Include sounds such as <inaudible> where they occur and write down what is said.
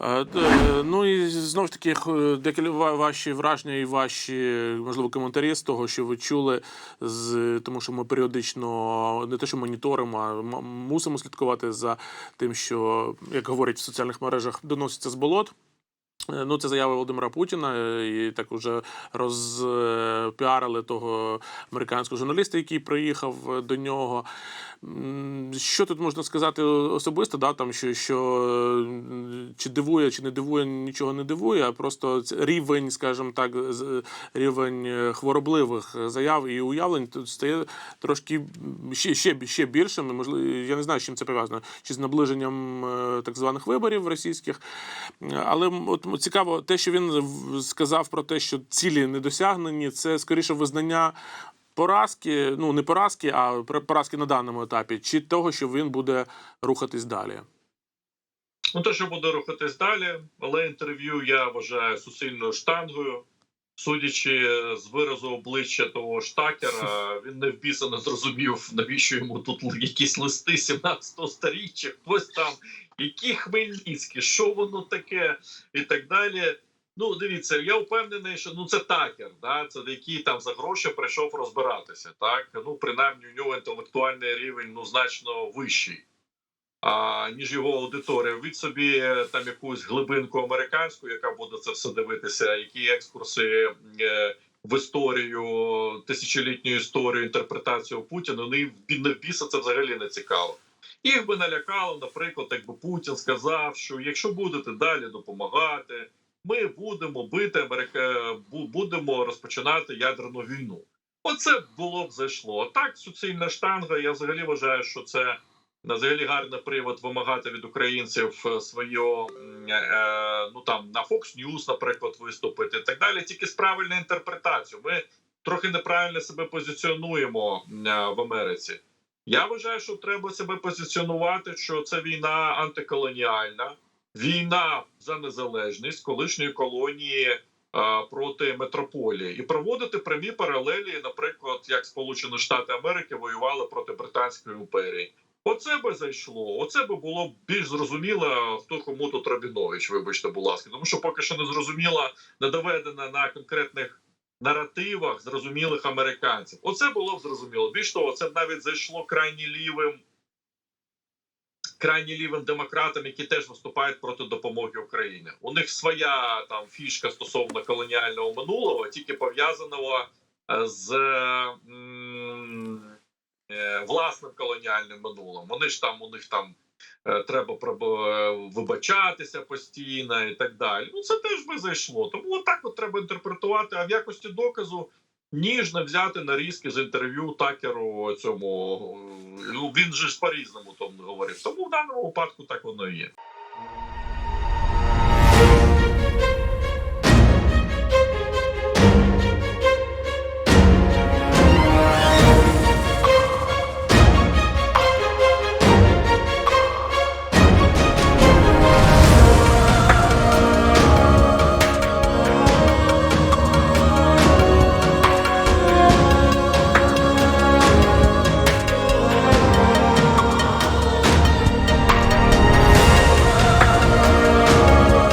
Е, Ну і знову ж таки, ваші враження і ваші, можливо, коментарі з того, що ви чули, з тому, що ми періодично не те, що моніторимо, а мусимо слідкувати за тим, що, як говорять в соціальних мережах, доноситься з болот. Е, Ну, це заява Володимира Путіна, е, і так уже розпіарили того американського журналіста, який приїхав е, до нього. Що тут можна сказати особисто, да, там, що, що чи дивує, чи не дивує, нічого не дивує, а просто рівень, скажімо так, рівень хворобливих заяв і уявлень тут стає трошки ще, ще, ще більшим. Можливо, я не знаю, з чим це пов'язано, чи з наближенням так званих виборів російських. Але от цікаво, те, що він сказав про те, що цілі не досягнені, це скоріше визнання поразки, ну не поразки, а поразки на даному етапі, чи того, що він буде рухатись далі. Ну, те, що буде рухатись далі, але інтерв'ю я вважаю суцільною штангою. Судячи з виразу обличчя того штакера, <laughs> він не в біса не зрозумів, навіщо йому тут якісь листи 17-го сторіччя, хтось там, які хмельницькі, що воно таке, і так далі. Ну, дивіться, я впевнений, що ну це такер, да, це який там за гроші прийшов розбиратися. Так, ну принаймні у нього інтелектуальний рівень ну значно вищий а, ніж його аудиторія. Від собі е, там якусь глибинку американську, яка буде це все дивитися, які екскурси е, в історію, тисячолітню історію, інтерпретацію Путіна. Ну і біса це взагалі не цікаво. Їх би налякало, наприклад, якби Путін сказав, що якщо будете далі допомагати, ми будемо бити Америка, бу- будемо розпочинати ядерну війну. Оце було б зайшло. Так, суцільна штанга. Я взагалі вважаю, що це взагалі гарний привод вимагати від українців е, своє е, ну там на Fox News, наприклад, виступити і так далі. Тільки з правильною інтерпретацією. Ми трохи неправильно себе позиціонуємо е, в Америці. Я вважаю, що треба себе позиціонувати, що це війна антиколоніальна, війна за незалежність колишньої колонії е, проти метрополії, і проводити прямі паралелі, наприклад, як Сполучені Штати Америки воювали проти Британської імперії. Оце би зайшло. Оце би було більш зрозуміло, хто кому тут Рабінович, вибачте, будь ласка. Тому що поки що не зрозуміло, не доведено на конкретних наративах зрозумілих американців. Оце було б зрозуміло. Більш того, це б навіть зайшло крайні лівим. Крайні лівим демократам, які теж виступають проти допомоги Україні. У них своя там фішка стосовно колоніального минулого, тільки пов'язаного е, з власним колоніальним минулим. Вони ж там у них там е, треба е, вибачатися постійно і так далі. Ну це теж би зайшло. Тому отак от треба інтерпретувати. А в якості доказу ніжно взяти нарізки з інтерв'ю такеру цьому. е, Ну він же ж по різному тому говорив. Тому в даному випадку так воно і є.